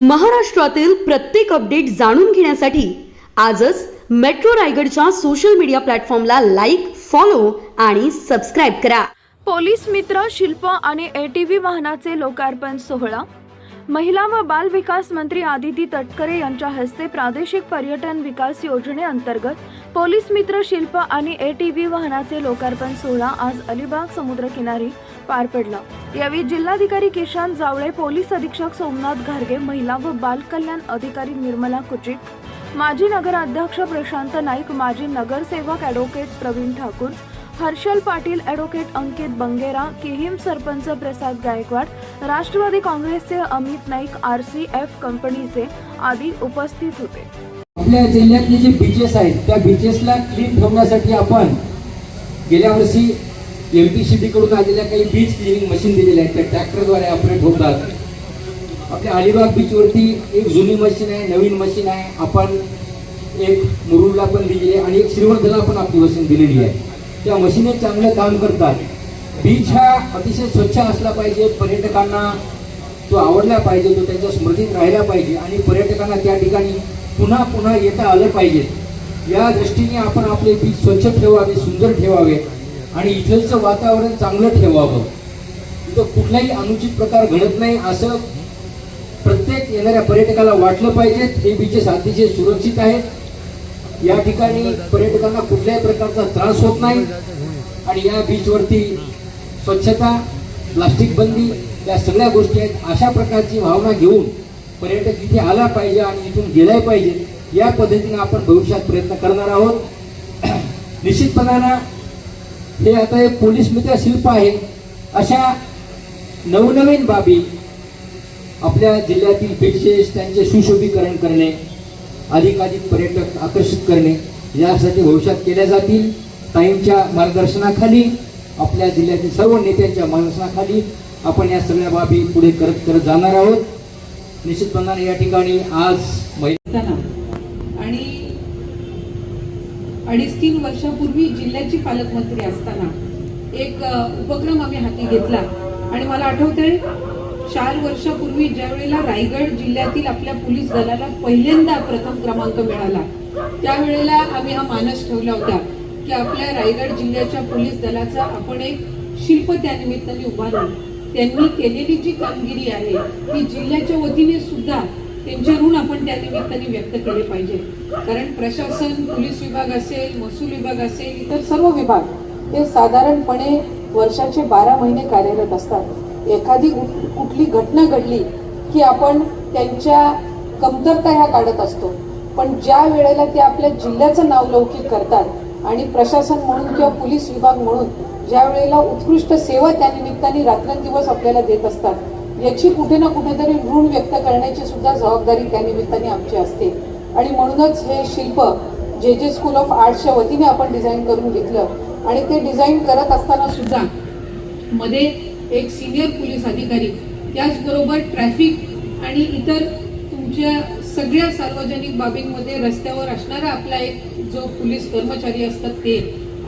महाराष्ट्रातील प्रत्येक अपडेट जाणून घेण्यासाठी आजच मेट्रो रायगडच्या सोशल मीडिया प्लॅटफॉर्मला लाईक फॉलो आणि सबस्क्राईब करा. पोलीस मित्र शिल्प आणि एटीव्ही वाहनाचे लोकार्पण सोहळा महिला व बाल विकास मंत्री आदिती तटकरे यांच्या हस्ते प्रादेशिक पर्यटन विकास योजनेअंतर्गत पोलीस मित्र शिल्प आणि ए टी व्ही वाहनाचे लोकार्पण सोहळा आज अलिबाग समुद्रकिनारी पार पडला. यावेळी जिल्हाधिकारी किशान जावळे पोलीस अधीक्षक सोमनाथ घारगे महिला व बाल कल्याण अधिकारी निर्मला कुचिक माजी नगराध्यक्ष प्रशांत नाईक माजी नगरसेवक ॲडव्होकेट प्रवीण ठाकूर हर्षल पाटील ॲडव्होकेट अंकित बंगेरा किहीम सरपंच प्रसाद गायकवाड राष्ट्रवादी काँग्रेसचे Amit Naik R C F कंपनीचे आदी उपस्थित होते. आपल्या जिल्ह्यातले जे बीचेस आहेत त्या बीचेसला क्लीन ठेवण्यासाठी आपण गेल्या वर्षी एम टी सी कडून आलेल्या काही बीच क्लिनिंग मशीन दिलेल्या आहेत. त्या ट्रॅक्टरद्वारे ऑपरेट होतात आपल्या अलिबाग बीचवरती एक जुनी मशीन आहे नवीन मशीन आहे. आपण एक मुरुडला पण दिलेली आहे आणि एक श्रीवर्धनला पण आपली मशीन दिलेली आहे. त्या मशीने चांगलं काम करतात. बीच हा अतिशय स्वच्छ असला पाहिजे पर्यटकांना तो आवडला पाहिजे तो त्यांच्या स्मृतीत राहिला पाहिजे आणि पर्यटकांना त्या ठिकाणी पुन्हा पुन्हा येता आलं पाहिजे. या दृष्टीने आपण आपले बीच स्वच्छ ठेवावे सुंदर ठेवावे आणि इथलचं वातावरण चांगलं ठेवावं. इथं कुठलाही अनुचित प्रकार घडत नाही असं प्रत्येक येणाऱ्या पर्यटकाला वाटलं पाहिजे. हे बीचेस अतिशय सुरक्षित आहेत. या ठिकाणी पर्यटकांना कुठल्याही प्रकारचा त्रास होत नाही. आणि या बीचवरती स्वच्छता प्लास्टिक बंदी या सगळ्या गोष्टी आहेत. अशा प्रकारची भावना घेऊन पर्यटक इथे आला पाहिजे आणि इथून गेलाय पाहिजे या पद्धतीने आपण भविष्यात प्रयत्न करणार आहोत. निश्चितपणानं हे आता एक पोलीस मित्र शिल्प आहे. अशा नवनवीन बाबी आपल्या जिल्ह्यातील बीचेस त्यांचे सुशोभीकरण करणे अधिकाधिक पर्यटक आकर्षित करणे यासाठी भविष्यात केल्या जातील. ताईंच्या मार्गदर्शनाखाली आपल्या जिल्ह्यातील सर्व नेत्यांच्या मार्गदर्शनाखाली आपण या सगळ्या बाबी पुढे करत करत जाणार आहोत. निश्चितपणाने या ठिकाणी आज महिला आणि अडीच तीन वर्षापूर्वी जिल्ह्याची पालकमंत्री असताना एक उपक्रम आम्ही हाती घेतला. आणि मला आठवतंय चार वर्षापूर्वी ज्या वेळेला रायगड जिल्ह्यातील आपल्या पोलीस दलाला पहिल्यांदा प्रथम क्रमांक मिळाला त्यावेळेला आम्ही हा मानस ठेवला होता की आपल्या रायगड जिल्ह्याच्या पोलीस दलाचा आपण एक शिल्प त्यानिमित्ताने उभारून त्यांनी केलेली जी कामगिरी आहे ती जिल्ह्याच्या वतीने सुद्धा त्यांचे ऋण आपण त्या निमित्ताने व्यक्त केले पाहिजे. कारण प्रशासन पोलीस विभाग असेल महसूल विभाग असेल इतर सर्व विभाग हे साधारणपणे वर्षाचे बारा महिने कार्यरत असतात. एखादी कुठली घटना घडली की आपण त्यांच्या कमतरता ह्या काढत असतो. पण ज्या वेळेला ते आपल्या जिल्ह्याचं नाव लौकिक करतात आणि प्रशासन म्हणून किंवा पोलीस विभाग म्हणून ज्या वेळेला उत्कृष्ट सेवा त्या निमित्ताने रात्रंदिवस आपल्याला देत असतात याची कुठे ना कुठेतरी ऋण व्यक्त करण्याची सुद्धा जबाबदारी त्या निमित्ताने आमची असते. आणि म्हणूनच हे शिल्प जे जे स्कूल ऑफ आर्ट्सच्या वतीने आपण डिझाईन करून घेतलं आणि ते डिझाईन करत असताना सुद्धा मध्ये एक सिनियर पोलीस अधिकारी त्याचबरोबर ट्रॅफिक आणि इतर तुमच्या सगळ्या सार्वजनिक बाबींमध्ये रस्त्यावर असणारा आपला एक जो पोलीस कर्मचारी असतात ते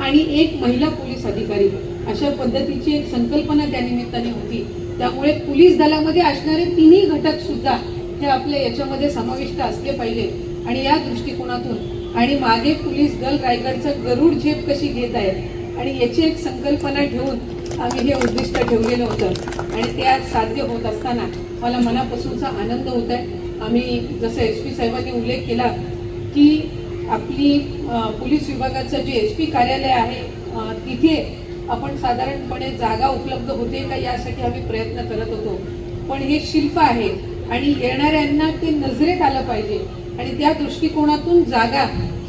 आणि एक महिला पोलीस अधिकारी अशा पद्धतीची एक संकल्पना त्या निमित्ताने होती. त्यामुळे पोलीस दलामध्ये असणारे तिन्ही घटक सुद्धा हे आपल्या याच्यामध्ये समाविष्ट असले पाहिजे. आणि या दृष्टिकोनातून आणि मागे पोलीस दल रायगडचं गरुड झेप कशी घेत आहे आणि याची एक संकल्पना ठेवून आम्ही हे उद्दिष्ट ठेवलेलं होतं. आणि ते आज साध्य होत असताना मला मनापासूनचा आनंद होत आहे. आम्ही जसं एस पी साहेबांनी उल्लेख केला की आपली पोलीस विभागाचं जे एस पी कार्यालय आहे तिथे आपण साधारणपणे जागा उपलब्ध होते का यासाठी आम्ही प्रयत्न करत होतो. पण हे शिल्प आहे आणि येणाऱ्यांना ते नजरेत आलं पाहिजे आणि त्या दृष्टिकोनातून जागा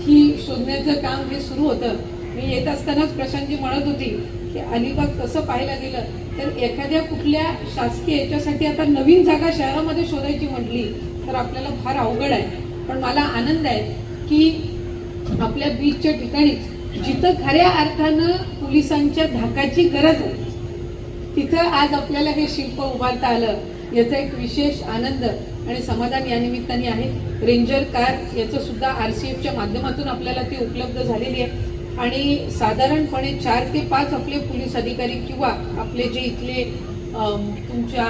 ही शोधण्याचं काम हे सुरू होतं. मी येत असतानाच प्रशांतजी म्हणत होती की अलिबाग कसं पाहायला गेलं तर एखाद्या कुठल्या शासकीय याच्यासाठी आता नवीन जागा शहरामध्ये शोधायची म्हटली. तर आपल्याला फार अवघड आहे. पण मला आनंद आहे की आपल्या बीचच्या ठिकाणीच जिथं खऱ्या अर्थानं पोलिसांच्या धाकाची गरज आहे तिथं आज आपल्याला हे शिल्प उभारता आलं. याचा एक विशेष आनंद आणि समाधान या निमित्ताने आहे. रेंजर कार याचं सुद्धा आर सी एफच्या माध्यमातून आपल्याला ती उपलब्ध झालेली आहे. आणि साधारणपणे चार ते पाच आपले पोलीस अधिकारी किंवा आपले जे इथले तुमच्या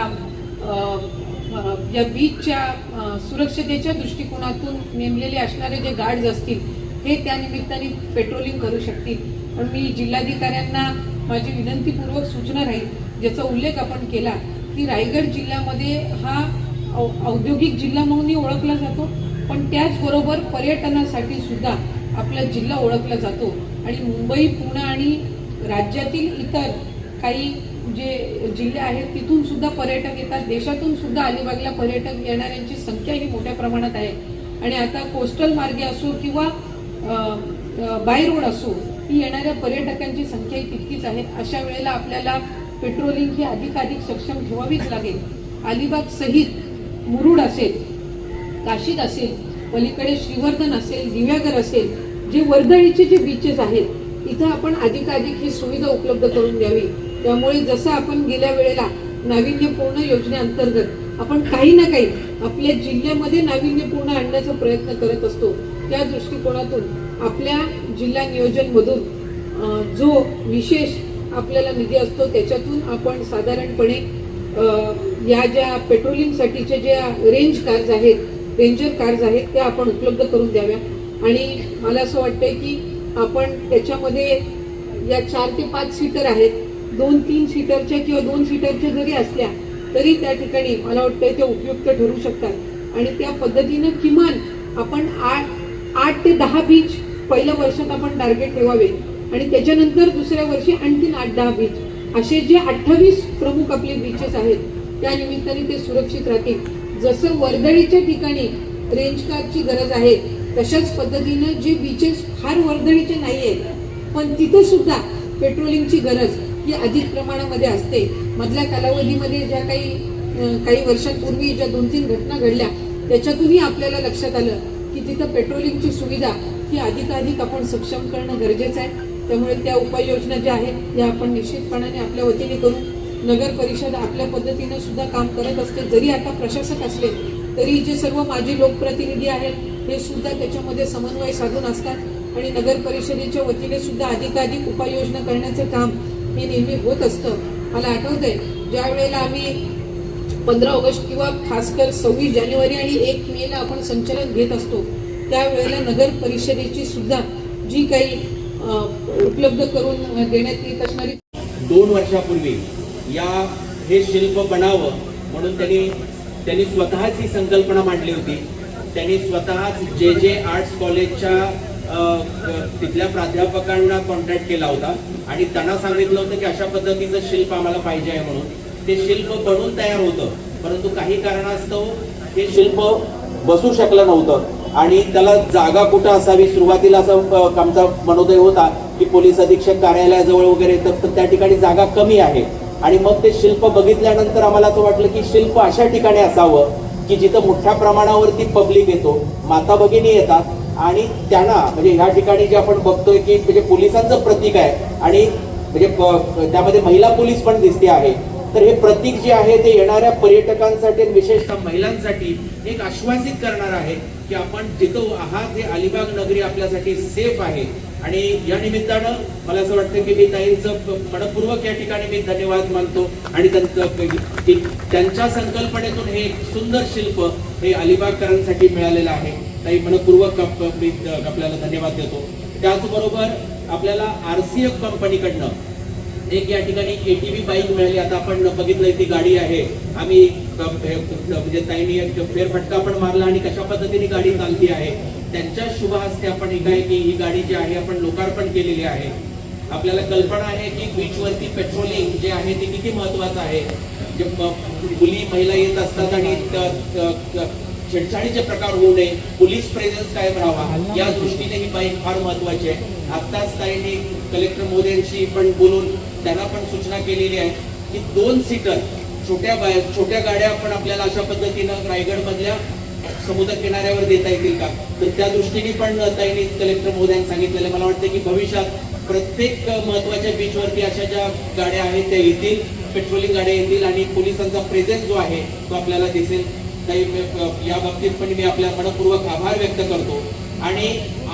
या बीचच्या सुरक्षतेच्या दृष्टिकोनातून नेमलेले असणारे जे गार्ड्स असतील हे त्या निमित्ताने पेट्रोलिंग करू शकतील. पण मी जिल्हाधिकाऱ्यांना माझी विनंतीपूर्वक सूचना राहील ज्याचा उल्लेख आपण केला की रायगड जिल्ह्यामध्ये हा औ- औद्योगिक जिल्हा म्हणूनही ओळखला जातो पण त्याचबरोबर पर्यटनासाठी सुद्धा आपला जिल्हा ओळखला जातो. आणि मुंबई पुणे आणि राज्यातील इतर काही जे जिल्हे आहेत तिथून सुद्धा पर्यटक येतात. देशातून सुद्धा अलिबागला पर्यटक येणाऱ्यांची संख्या ही मोठ्या प्रमाणात आहे. आणि आता कोस्टल मार्गे असो किंवा बाय रोड असो ही येणाऱ्या पर्यटकांची संख्या ही तितकीच आहे. अशा वेळेला आपल्याला पेट्रोलिंग ही अधिकाधिक सक्षम ठेवावीच लागेल. अलिबाग सहित मुरुड असेल काशीद असेल पलीकडे श्रीवर्धन असेल दिव्यागर असेल जे वर्दळीचे जे बीचेस आहेत इथं आपण अधिकाधिक ही सुविधा उपलब्ध करून द्यावी. त्यामुळे जसं आपण गेल्या वेळेला नाविन्यपूर्ण योजनेअंतर्गत आपण काही ना काही आपल्या जिल्ह्यामध्ये नाविन्यपूर्ण आणण्याचा प्रयत्न करत असतो त्या दृष्टिकोनातून आपल्या जिल्हा नियोजनमधून जो विशेष आपल्याला निधी असतो त्याच्यातून आपण साधारणपणे या ज्या पेट्रोलिंगसाठीच्या ज्या रेंज कार्स आहेत रेंजर कार्स आहेत त्या आपण उपलब्ध करून द्याव्या. आणि मला असं वाटतंय की आपण त्याच्यामध्ये या चार ते पाच सीटर आहेत दोन तीन सीटरच्या किंवा दोन सीटरच्या जरी असल्या तरी त्या ठिकाणी मला वाटतं ते उपयुक्त ठरू शकतात. आणि त्या पद्धतीनं किमान आपण आठ आठ ते दहा बीच पहिल्या वर्षात आपण टार्गेट ठेवावे. आणि त्याच्यानंतर दुसऱ्या वर्षी आणखीन आठ दहा बीच. असे जे अठ्ठावीस प्रमुख आपले बीचेस आहेत त्या निमित्ताने ते सुरक्षित राहतील. जसं वर्दळीच्या ठिकाणी रेंज कारची गरज आहे तशाच पद्धतीनं जे बीचेस फार वर्दळीचे नाही आहेत पण तिथं सुद्धा पेट्रोलिंगची गरज ही अधिक प्रमाणामध्ये असते. मधल्या कालावधीमध्ये ज्या काही काही वर्षांपूर्वी ज्या दोन तीन घटना घडल्या त्याच्यातूनही आपल्याला लक्षात आलं की तिथं पेट्रोलिंगची सुविधा ही अधिकाधिक आपण सक्षम करणं गरजेचं आहे. त्यामुळे त्या उपाययोजना ज्या आहेत त्या आपण निश्चितपणाने आपल्या वतीने करू. नगर परिषद आपल्या पद्धतीनं सुद्धा काम करत असते. जरी आता प्रशासक असले तरी जे सर्व माजी लोकप्रतिनिधी आहेत हे सुद्धा त्याच्यामध्ये समन्वय साधून असतात. आणि नगर परिषदेच्या वतीने सुद्धा अधिकाधिक उपाययोजना करण्याचं काम हे नेहमी होत असतं. मला आठवतंय ज्या वेळेला आम्ही पंधरा ऑगस्ट किंवा खासकर सव्वीस जानेवारी आणि एक मेला आपण संचलन घेत असतो त्यावेळेला नगर परिषदेची सुद्धा जी काही उपलब्ध करून देण्यात येत असणारी दोन वर्षापूर्वी या हे शिल्प बनावं म्हणून त्यांनी त्यांनी स्वतःच ही संकल्पना मांडली होती. त्यांनी स्वतःच जे जे आर्ट्स कॉलेजच्या तिथल्या प्राध्यापकांना कॉन्टॅक्ट केला होता आणि त्यांना सांगितलं होतं की अशा पद्धतीचं शिल्प आम्हाला पाहिजे आहे म्हणून. ते शिल्प बनून तयार होतं परंतु काही कारणास्तव हे शिल्प बसू शकलं नव्हतं. आणि त्याला जागा कुठं असावी? सुरुवातीला असं आमचा मनोदय होता की पोलीस अधीक्षक कार्यालयाजवळ वगैरे तर त्या ठिकाणी जागा कमी आहे. आणि मग ते शिल्प बघितल्यानंतर आम्हाला असं वाटलं की शिल्प अशा ठिकाणी असावं की जिथं मोठ्या प्रमाणावरती पब्लिक येतो. माता भगिनी येतात आणि त्यांना म्हणजे ह्या ठिकाणी जे आपण बघतोय की म्हणजे पोलिसांचं प्रतीक आहे आणि म्हणजे त्यामध्ये महिला पोलीस पण दिसते आहे. तर हे प्रतीक जे आहे ते येणाऱ्या पर्यटकांसाठी विशेषतः महिलांसाठी एक आश्वासित करणार आहे की आपण जिथं आहात हे अलिबाग नगरी आपल्यासाठी सेफ आहे. आणि या निमित्तानं मला असं वाटतं की मी ताईंचं मनपूर्वक या ठिकाणी मी धन्यवाद मानतो आणि त्यांचं त्यांच्या संकल्पनेतून हे एक सुंदर शिल्प हे अलिबागकरांसाठी मिळालेलं आहे. काही मनपूर्वक आप- मी आपल्याला धन्यवाद देतो. त्याचबरोबर आपल्याला आरसीएफ कंपनीकडनं एक या ठिकाणी ए टी व्ही बाईक मिळाली. आता आपण बघितलंय ती गाडी आहे. आम्ही म्हणजे ताईंनी एक फेरफटका पण मारला आणि कशा पद्धतीने गाडी चालती आहे त्यांच्या शुभ हस्ते आपण एकाएकी ही गाडी जी आहे आपण लोकार्पण केलेली आहे. आपल्याला कल्पना आहे की बीचवरती पेट्रोलिंग जे आहे ते किती महत्वाचं आहे. जे मुली महिला येत असतात आणि छेडछाडीचे प्रकार होऊ नये. पोलीस प्रेझेन्स कायम राहावा. या दृष्टीने ही बाईक फार महत्वाची आहे. आत्ताच ताईंनी कलेक्टर मोदयांशी पण बोलून त्यांना पण सूचना केलेली आहे की दोन सीटर छोट्या बाय छोट्या गाड्या पण आपल्याला अशा पद्धतीनं रायगड मधल्या समुद्र किनाऱ्यावर देता येतील का? तर त्या दृष्टीने पण ताईंनी कलेक्टर मोदयांनी सांगितलेलं मला वाटतं की भविष्यात प्रत्येक महत्त्वाच्या बीचवरती अशा ज्या गाड्या आहेत त्या येतील पेट्रोलिंग गाड्या येतील आणि पोलिसांचा प्रेझेन्स जो आहे तो आपल्याला दिसेल. काही या बाबतीत पण मी आपल्या मनपूर्वक आभार व्यक्त करतो. आणि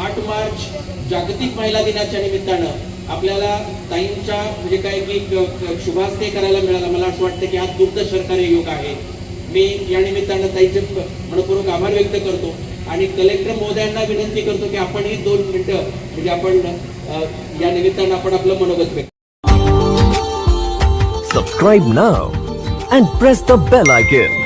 आठ मार्च जागतिक महिला दिनाच्या निमित्तानं आपल्याला ताईंच्या म्हणजे काय की शुभास्ते करायला मिळाला. मला असं वाटतं की हा दुग्ध सरकारी योग आहे. मी या निमित्तानं ताईचे मनपूर्वक आभार व्यक्त करतो. आणि कलेक्टर महोदयांना विनंती करतो की आपण ही दोन मिनिटं म्हणजे आपण या निमित्तानं आपण आपलं मनोगत व्यक्त subscribe now and press the bell icon